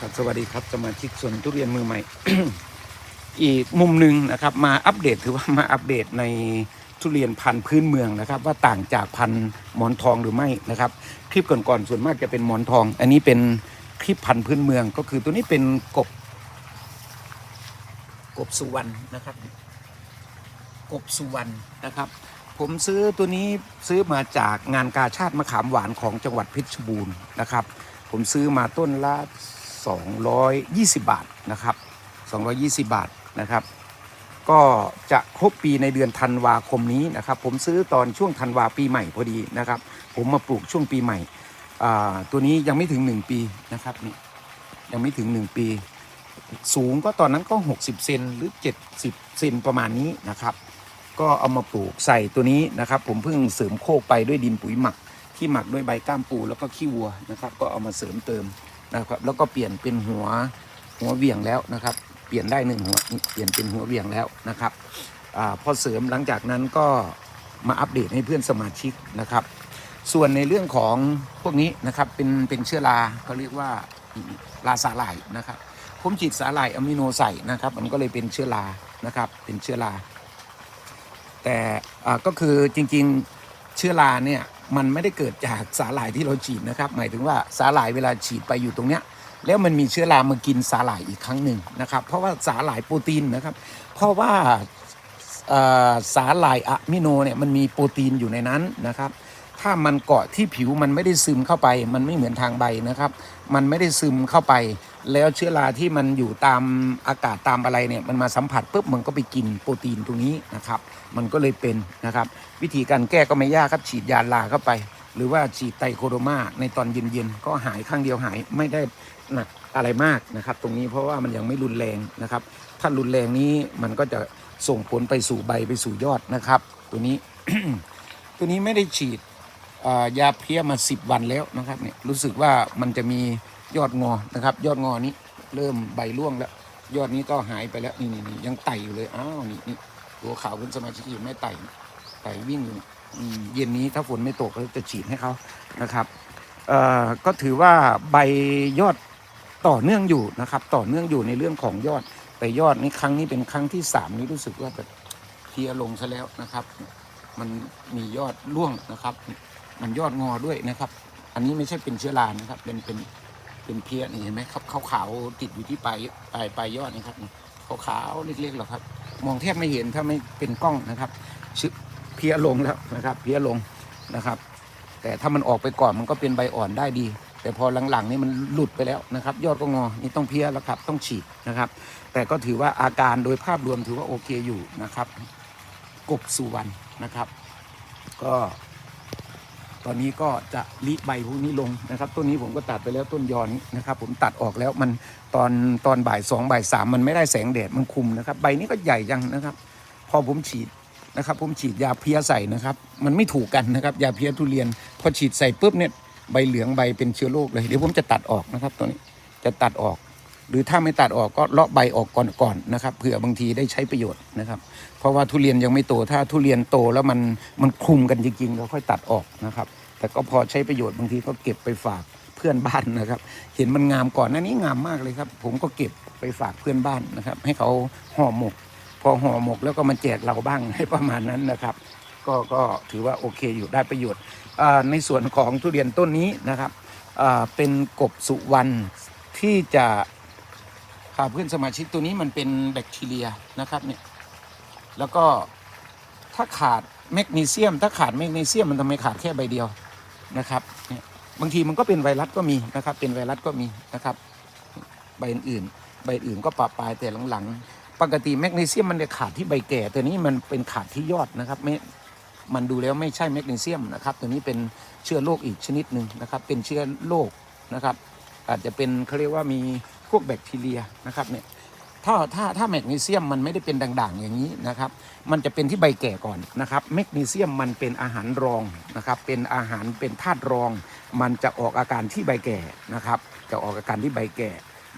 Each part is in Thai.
ครับสวัสดีครับสมาชิกส่วนทุเรียนมือใหม่ อีกมุมหนึ่งนะครับ มาอัปเดตถือว่ามาอัปเดตในทุเรียนพันธุ์พื้นเมืองนะครับ ว่าต่างจากพันธุ์หมอนทองหรือไม่นะครับ คลิปก่อนๆส่วนมากจะเป็นหมอนทอง อันนี้เป็นคลิปพันธุ์พื้นเมือง ก็คือตัวนี้เป็นกบ กบสุวรรณนะครับ กบสุวรรณนะครับ ผมซื้อตัวนี้ซื้อมาจากงานกาชาติมะขามหวานของจังหวัดเพชรบูรณ์นะครับ ผมซื้อมาต้นละ 220 บาทนะครับ 220 บาทนะครับ ก็จะครบปีในเดือนธันวาคมนี้นะครับ ผมซื้อตอนช่วงธันวาปีใหม่พอดีนะครับ ผมมาปลูกช่วงปีใหม่ ตัวนี้ยังไม่ถึง 1 ปีนะครับนี่ยังไม่ถึง 1 ปี สูงก็ตอนนั้นก็ 60 เซนหรือ 70 เซนประมาณนี้นะครับ ก็เอามาปลูกใส่ตัวนี้นะครับ ผมเพิ่งเสริมโคกไปด้วยดินปุ๋ยหมักที่หมักด้วยใบก้ามปูแล้วก็ขี้วัวนะครับ ก็เอามาเสริมเติม นะครับ แล้วก็เปลี่ยนเป็นหัวหัวเวี่ยงแล้วนะครับ เปลี่ยนได้หนึ่งหัวเปลี่ยนเป็นหัวเวี่ยงแล้วนะครับอพอเสริมหลังจากนั้นก็มาอัปเดตให้เพื่อนสมาชิกนะครับ ส่วนในเรื่องของพวกนี้นะครับเป็นเป็นเชื้อราเขาเรียกว่าลาสาหร่ายนะครับผมฉีดสาหร่ายอะมิโนใส่นะครับ มันก็เลยเป็นเชื้อรานะครับ เป็นเชื้อราแต่ก็คือจริงๆเชื้อราเนี่ย มันไม่ได้เกิดจากสาหร่ายที่เราฉีดนะครับ หมายถึงว่าสาหร่ายเวลาฉีดไปอยู่ตรงเนี้ยแล้วมันมีเชื้อรามากินสาหร่ายอีกครั้งหนึ่งนะครับ เพราะว่าสาหร่ายโปรตีนนะครับ เพราะว่าสาหร่ายอะมิโนเนี่ยมันมีโปรตีนอยู่ในนั้นนะครับ ถ้ามันเกาะที่ผิวมันไม่ได้ซึมเข้าไป มันไม่เหมือนทางใบนะครับ มันไม่ได้ซึมเข้าไป แล้วเชื้อราที่มันอยู่ตามอากาศตามอะไรเนี่ยมันมาสัมผัสปุ๊บมันก็ไปกินโปรตีนตรงนี้นะครับ มันก็เลยเป็นนะครับ วิธีการแก้ก็ไม่ยากครับฉีดยาลาเข้าไป หรือว่าฉีดไตรโคโดมาในตอนเย็นๆก็หายข้างเดียวหายไม่ได้หนักอะไรมากนะครับ ตรงนี้เพราะว่ามันยังไม่รุนแรงนะครับ ถ้ารุนแรงนี้มันก็จะส่งผลไปสู่ใบไปสู่ยอดนะครับ ตัวนี้ ตัวนี้ไม่ได้ฉีด ยาเพี้ยมา 10 วันแล้วนะครับเนี่ยรู้สึกว่ามันจะมียอดงอนะครับ ยอดงอนี้เริ่มใบร่วงแล้ว ยอดนี้ก็หายไปแล้วนี่นี่ยังไต่อยู่เลยอ้าวนี่นี่ตัวขาวขึ้นสมาชิกอยู่ไม่ไต่ไต่วิ่งอยู่เย็นนี้ถ้าฝนไม่ตกก็จะฉีดให้เขานะครับเอ่อก็ถือว่าใบยอดต่อเนื่องอยู่นะครับ ต่อเนื่องอยู่ในเรื่องของยอด แต่ยอดนี้ครั้งนี้เป็นครั้งที่สามนี้รู้สึกว่าแบบเพียลงซะแล้วนะครับ มันมียอดร่วงนะครับ มันยอดงอด้วยนะครับ อันนี้ไม่ใช่เป็นเชื้อรานะครับ เป็นเป็นเป็นเพี้ยนี่เห็นไหมครับขาวๆติดอยู่ที่ปลายปลายปลายยอดนะครับขาวๆเล็กๆหรอกครับ มองแทบไม่เห็นถ้าไม่เป็นกล้องนะครับชึเพี้ยลงแล้วนะครับ เพี้ยลงนะครับ แต่ถ้ามันออกไปก่อนมันก็เป็นใบอ่อนได้ดี แต่พอหลังๆนี่มันหลุดไปแล้วนะครับ ยอดก็งอนี่ต้องเพี้ยแล้วครับ ต้องฉีดนะครับ แต่ก็ถือว่าอาการโดยภาพรวมถือว่าโอเคอยู่นะครับ กบสุวรรณนะครับ ก็ ตอนนี้ก็จะริใบพวกนี้ลงนะครับ ต้นนี้ผมก็ตัดไปแล้วต้นยอนนะครับ ผมตัดออกแล้วมันตอนตอนบ่ายสองบ่ายสามมันไม่ได้แสงแดดมันคุมนะครับ ใบนี้ก็ใหญ่ยังนะครับ พอผมฉีดนะครับ ผมฉีดยาเพี้ยใส่นะครับ มันไม่ถูกกันนะครับ ยาเพี้ยทุเรียน พอฉีดใส่ปุ๊บเนี่ยใบเหลืองใบเป็นเชื้อโรคเลยเดี๋ยวผมจะตัดออกนะครับตัวนี้จะตัดออก หรือถ้าไม่ตัดออกก็เลาะใบออกก่อนก่อนนะครับเผื่อบางทีได้ใช้ประโยชน์นะครับ เพราะว่าทุเรียนยังไม่โตถ้าทุเรียนโตแล้วมันมันคลุมกันจริงๆเราค่อยตัดออกนะครับ แต่ก็พอใช้ประโยชน์บางทีก็เก็บไปฝากเพื่อนบ้านนะครับ เห็นมันงามก่อนน้านี้งามมากเลยครับ ผมก็เก็บไปฝากเพื่อนบ้านนะครับ ให้เขาห่อหมก พอห่อหมกแล้วก็มาแจกเราบ้างให้ประมาณนั้นนะครับ ก็ก็ถือว่าโอเคอยู่ได้ประโยชน์ในส่วนของทุเรียนต้นนี้นะครับเป็นกบสุวรรณที่จะ เพื่อนสมาชิกตัวนี้มันเป็นแบคทีเรียนะครับเนี่ยแล้วก็ถ้าขาดแมกนีเซียม ถ้าขาดแมกนีเซียมมันทำไมขาดแค่ใบเดียวนะครับเนี่ยบางทีมันก็เป็นไวรัสก็มีนะครับ เป็นไวรัสก็มีนะครับ ใบอื่นใบอื่นก็ปะปลายแต่หลังๆ ปกติแมกนีเซียมมันจะขาดที่ใบแก่ตัวนี้มันเป็นขาดที่ยอดนะครับไม่มันดูแล้วไม่ใช่แมกนีเซียมนะครับ ตัวนี้เป็นเชื้อโรคอีกชนิดหนึ่งนะครับ เป็นเชื้อโรคนะครับ อาจจะเป็นเขาเรียกว่ามี พวกแบคทีเรียนะครับเนี่ยถ้าถ้าถ้าแมกนีเซียมมันไม่ได้เป็นด่างๆอย่างนี้นะครับ มันจะเป็นที่ใบแก่ก่อนนะครับแมกนีเซียมมันเป็นอาหารรองนะครับ เป็นอาหารเป็นธาตุรอง มันจะออกอาการที่ใบแก่นะครับ จะออกอาการที่ใบแก่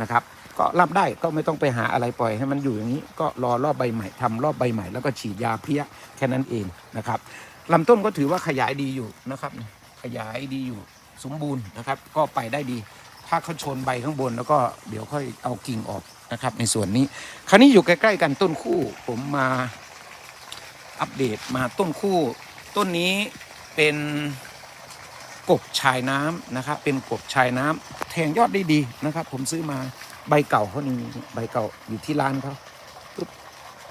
นะครับ ก็รับได้ก็ไม่ต้องไปหาอะไรปล่อยให้มันอยู่อย่างนี้ ก็รอรอบใบใหม่ทำรอบใบใหม่แล้วก็ฉีดยาเพี้ยแค่นั้นเองนะครับลำต้นก็ถือว่าขยายดีอยู่นะครับ ขยายดีอยู่สมบูรณ์นะครับ ก็ไปได้ดี ถถ้าเขาชนใบข้างบน แล้วก็เดี๋ยวค่อยเอากิ่งออกนะครับ ในส่วนนี้ คราวนี้อยู่ใกล้ๆกันต้นคู่ ผมมาอัปเดตมาต้นคู่ ต้นนี้เป็นกบชายน้ำนะครับ เป็นกบชายน้ำแทงยอดได้ดีนะครับ ผมซื้อมาใบเก่าเขานี่ใบเก่าอยู่ที่ร้านเขาปุ๊บ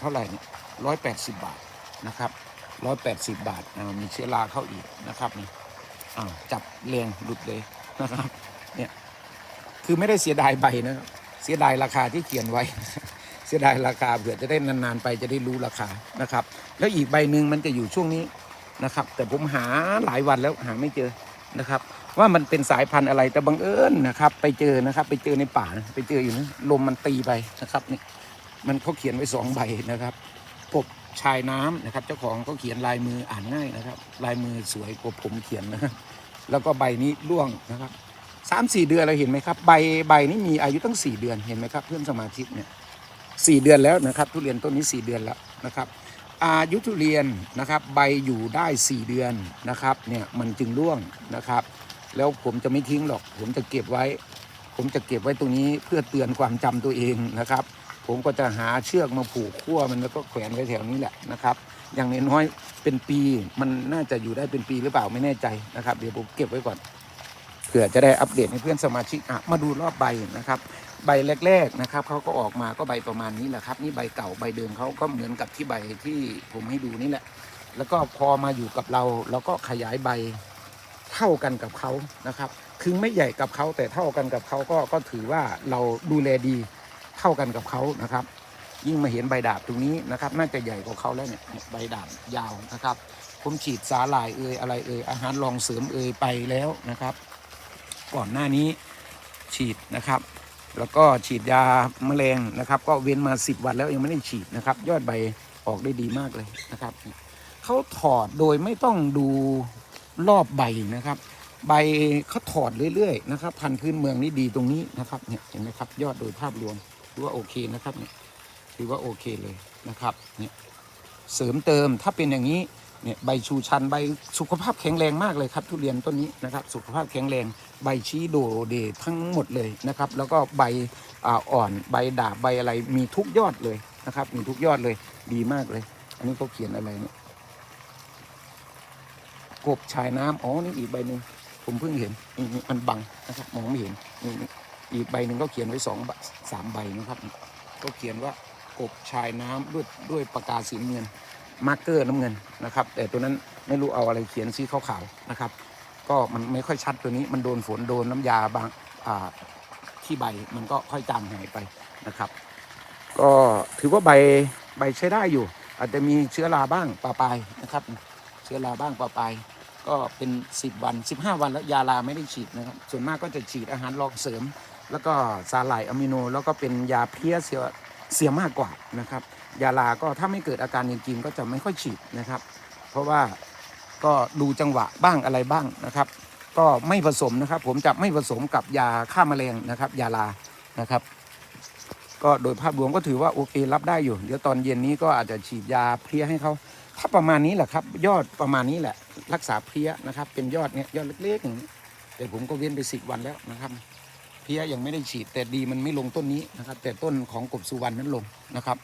เท่าไหร่เนี่ยร้อยแปดสิบบาทนะครับร้อยแปดสิบบาทอ่ามีเชื้อราเข้าอีกนะครับนี่อ้าวจับแรงหลุดเลยนะครับ เนี่ย คือไม่ได้เสียดายใบนะครับเสียดายราคาที่เขียนไว้ เสียดายราคาเผื่อจะได้นานๆไปจะได้รู้ราคานะครับ แล้วอีกใบหนึ่งมันจะอยู่ช่วงนี้นะครับ แต่ผมหาหลายวันแล้วหาไม่เจอนะครับ ว่ามันเป็นสายพันธุ์อะไรแต่บังเอิญนะครับ ไปเจอนะครับ ไปเจอในป่านะไปเจออยู่นะลมมันตีไปนะครับนี่มันเขาเขียนไว้สองใบนะครับกบชายน้ำนะครับ เจ้าของเขาเขียนลายมืออ่านง่ายนะครับ ลายมือสวยกว่าผมเขียนนะครับแล้วก็ใบนี้ร่วงนะครับ สามสี่เดือนเราเห็นไหมครับ ใบใบนี้มีอายุตั้งสี่เดือนเห็นไหมครับ เพื่อนสมาชิกเนี่ยสี่เดือนแล้วนะครับ ทุเรียนต้นนี้สี่เดือนแล้วนะครับ อายุทุเรียนนะครับ ใบอยู่ได้4เดือนนะครับเนี่ยมันจึงร่วงนะครับ แล้วผมจะไม่ทิ้งหรอก ผมจะเก็บไว้ ผมจะเก็บไว้ตรงนี้เพื่อเตือนความจำตัวเองนะครับ ผมก็จะหาเชือกมาผูกขั้วมันแล้วก็แขวนไว้แถวนี้แหละนะครับอย่างน้อยๆเป็นปีมันน่าจะอยู่ได้เป็นปีหรือเปล่าไม่แน่ใจนะครับ เดี๋ยวผมเก็บไว้ก่อน ผื่อจะได้อัปเดตให้เพื่อนสมาชิกอะมาดูรอบใบนะครับ ใบแรกๆนะครับเขาก็ออกมาก็ใบประมาณนี้แหละครับ นี่ใบเก่าใบเดิมเขาก็เหมือนกับที่ใบที่ผมให้ดูนี่แหละ แล้วก็พอมาอยู่กับเราเราก็ขยายใบเท่ากันกับเขานะครับคือไม่ใหญ่กับเขาแต่เท่ากันกับเขาก็ก็ถือว่าเราดูแลดีเท่ากันกับเขานะครับ ยิ่งมาเห็นใบดาบตรงนี้นะครับ น่าจะใหญ่กว่าเขาแล้วเนี่ยเนี่ยใบดาบยาวนะครับ ผมฉีดสาหร่ายเอ่ยอะไรเอ่ยอาหารรองเสริมเอ่ยไปแล้วนะครับ ก่อนหน้านี้ฉีดนะครับ แล้วก็ฉีดยาแมลงนะครับ ก็เว้นมา 10 วันแล้วยังไม่ได้ฉีดนะครับ ยอดใบออกได้ดีมากเลยนะครับเขาถอดโดยไม่ต้องดูรอบใบนะครับ ใบเขาถอดเรื่อยๆนะครับ พันธุ์พื้นเมืองนี่ดีตรงนี้นะครับเนี่ยเห็นไหมครับ ยอดโดยภาพรวมถือว่าโอเคนะครับเนี่ยถือว่าโอเคเลยนะครับเนี่ยเสริมเติมถ้าเป็นอย่างนี้ เนี่ยใบชูชันใบสุขภาพแข็งแรงมากเลยครับ ทุเรียนต้นนี้นะครับสุขภาพแข็งแรงใบชี้โดเดทั้งหมดเลยนะครับ แล้วก็ใบอ่อนใบดาบใบอะไรมีทุกยอดเลยนะครับ มีทุกยอดเลยดีมากเลย อันนี้เขาเขียนอะไรเนี่ยกบชายน้ำอ๋อนี่อีกใบหนึ่งผมเพิ่งเห็นนี่มันบังนะครับมองไม่เห็นนี่อีกใบหนึ่งก็เขียนไว้สองสามใบนะครับ ก็เขียนว่ากบชายน้ำด้วยด้วยปากกาสีเงิน มาร์กเกอร์น้ำเงินนะครับ แต่ตัวนั้นไม่รู้เอาอะไรเขียนสีขาวๆนะครับ ก็มันไม่ค่อยชัดตัวนี้มันโดนฝนโดนน้ำยาบางที่ใบมันก็ค่อยจางหายไปนะครับ ก็ถือว่าใบใบใช้ได้อยู่ อาจจะมีเชื้อราบ้างปลาปลายนะครับ เชื้อราบ้างปลาปลายก็เป็น 10 วัน 15 วันแล้วยาลาไม่ได้ฉีดนะครับ ส่วนมากก็จะฉีดอาหารรองเสริม แล้วก็สาหร่ายอะมิโน แล้วก็เป็นยาเพี้ยเสียเสียมากกว่านะครับ ยาลาก็ถ้าไม่เกิดอาการจริงๆก็จะไม่ค่อยฉีดนะครับ เพราะว่าก็ดูจังหวะบ้างอะไรบ้างนะครับ ก็ไม่ผสมนะครับ ผมจะไม่ผสมกับยาฆ่าแมลงนะครับ ยาลานะครับ ก็โดยภาพรวมก็ถือว่าโอเครับได้อยู่ เดี๋ยวตอนเย็นนี้ก็อาจจะฉีดยาเพลี้ยให้เขาถ้าประมาณนี้แหละครับ ยอดประมาณนี้แหละ รักษาเพลี้ยนะครับ เป็นยอดเนี้ยยอดเล็กๆอย่างนี้แต่ผมก็เว้นไปสิบวันแล้วนะครับเพี้ยยังไม่ได้ฉีดแต่ดีมันไม่ลงต้นนี้นะครับ แต่ต้นของกบสุวรรณนั้นลงนะครับ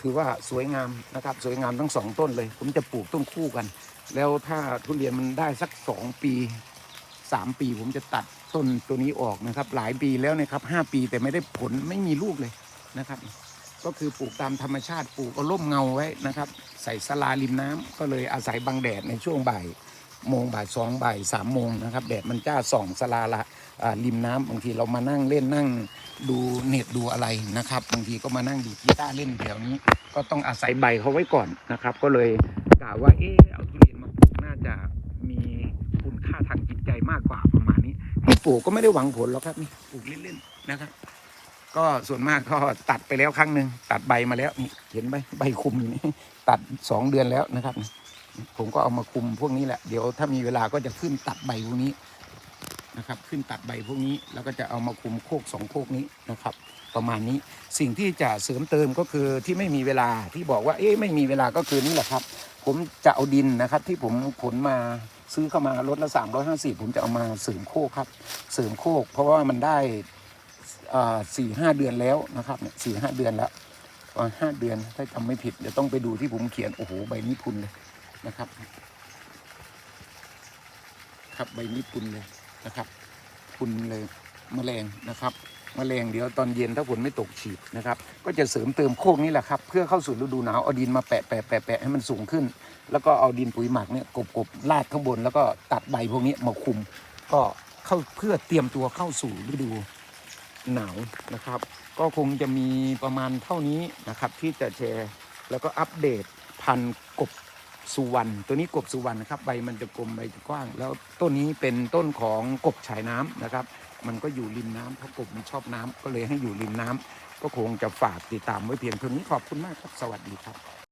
คือว่าสวยงามนะครับ สวยงามทั้งสองต้นเลย ผมจะปลูกต้นคู่กัน แล้วถ้าทุเรียนมันได้สักสองปีสามปี ผมจะตัดต้นตัวนี้ออกนะครับ หลายปีแล้วนะครับห้าปีแต่ไม่ได้ผลไม่มีลูกเลยนะครับ ก็คือปลูกตามธรรมชาติปลูกเอาร่มเงาไว้นะครับ ใส่สลาริมน้ำก็เลยอาศัยบังแดดในช่วงบ่าย โมงบ่ายสองบ่ายสามโมงนะครับแดดมันจ้าส่องสลาละริมน้ำบางทีเรามานั่งเล่นนั่งดูเน็ตดูอะไรนะครับบางทีก็มานั่งดีดกีตาร์เล่นแถวนี้ ก็ต้องอาศัยใบเขาไว้ก่อนนะครับ ก็เลยกล่าวว่าเออเอาทุเรียนมาปลูกน่าจะมีคุณค่าทางจิตใจมากกว่าประมาณนี้ที่ปลูกก็ไม่ได้หวังผลหรอกครับนี่ปลูกเล่นๆนะครับ ก็ส่วนมากก็ตัดไปแล้วครั้งหนึ่งตัดใบมาแล้วนี่เห็นไหมใบคุมอยู่นี่ตัดสองเดือนแล้วนะครับ ผมก็เอามาคุมพวกนี้แหละ เดี๋ยวถ้ามีเวลาก็จะขึ้นตัดใบพวกนี้นะครับ ขึ้นตัดใบพวกนี้แล้วก็จะเอามาคุมโคกสองโคกนี้นะครับ ประมาณนี้สิ่งที่จะเสริมเติมก็คือที่ไม่มีเวลาที่บอกว่าเอ๊ะไม่มีเวลาก็คือนี่แหละครับ ผมจะเอาดินนะครับ ที่ผมขนมาซื้อเข้ามารถละ350 ผมจะเอามาเสริมโคกครับ เสริมโคก เพราะว่ามันได้สี่ห้าเดือนแล้วนะครับเนี่ยสี่ห้าเดือนแล้วห้าเดือนถ้าจำไม่ผิดเดี๋ยวต้องไปดูที่ผมเขียนโอ้โหใบนี้พุนเลย นะครับ ครับใบนี้พุนเลยนะครับพุนเลยแมลงนะครับแมลงเดี๋ยวตอนเย็นถ้าฝนไม่ตกฉีดนะครับ ก็จะเสริมเติมโคกนี่แหละครับ เพื่อเข้าสู่ฤดูหนาวเอาดินมาแปะแปะแปะแปะให้มันสูงขึ้น แล้วก็เอาดินปุ๋ยหมักเนี่ยกบกบลาดข้างบน แล้วก็ตัดใบพวกนี้มาคุม ก็เข้าเพื่อเตรียมตัวเข้าสู่ฤดูหนาวนะครับ ก็คงจะมีประมาณเท่านี้นะครับที่จะแชร์แล้วก็อัปเดตพันกบ สุวรรณตัวนี้กบสุวรรณนะครับใบมันจะกลมใบจะกว้าง แล้วต้นนี้เป็นต้นของกบฉายน้ำนะครับ มันก็อยู่ริมน้ำเพราะกบมันชอบน้ำก็เลยให้อยู่ริมน้ำก็คงจะฝากติดตามไว้เพียงเท่านี้ขอบคุณมากครับสวัสดีครับ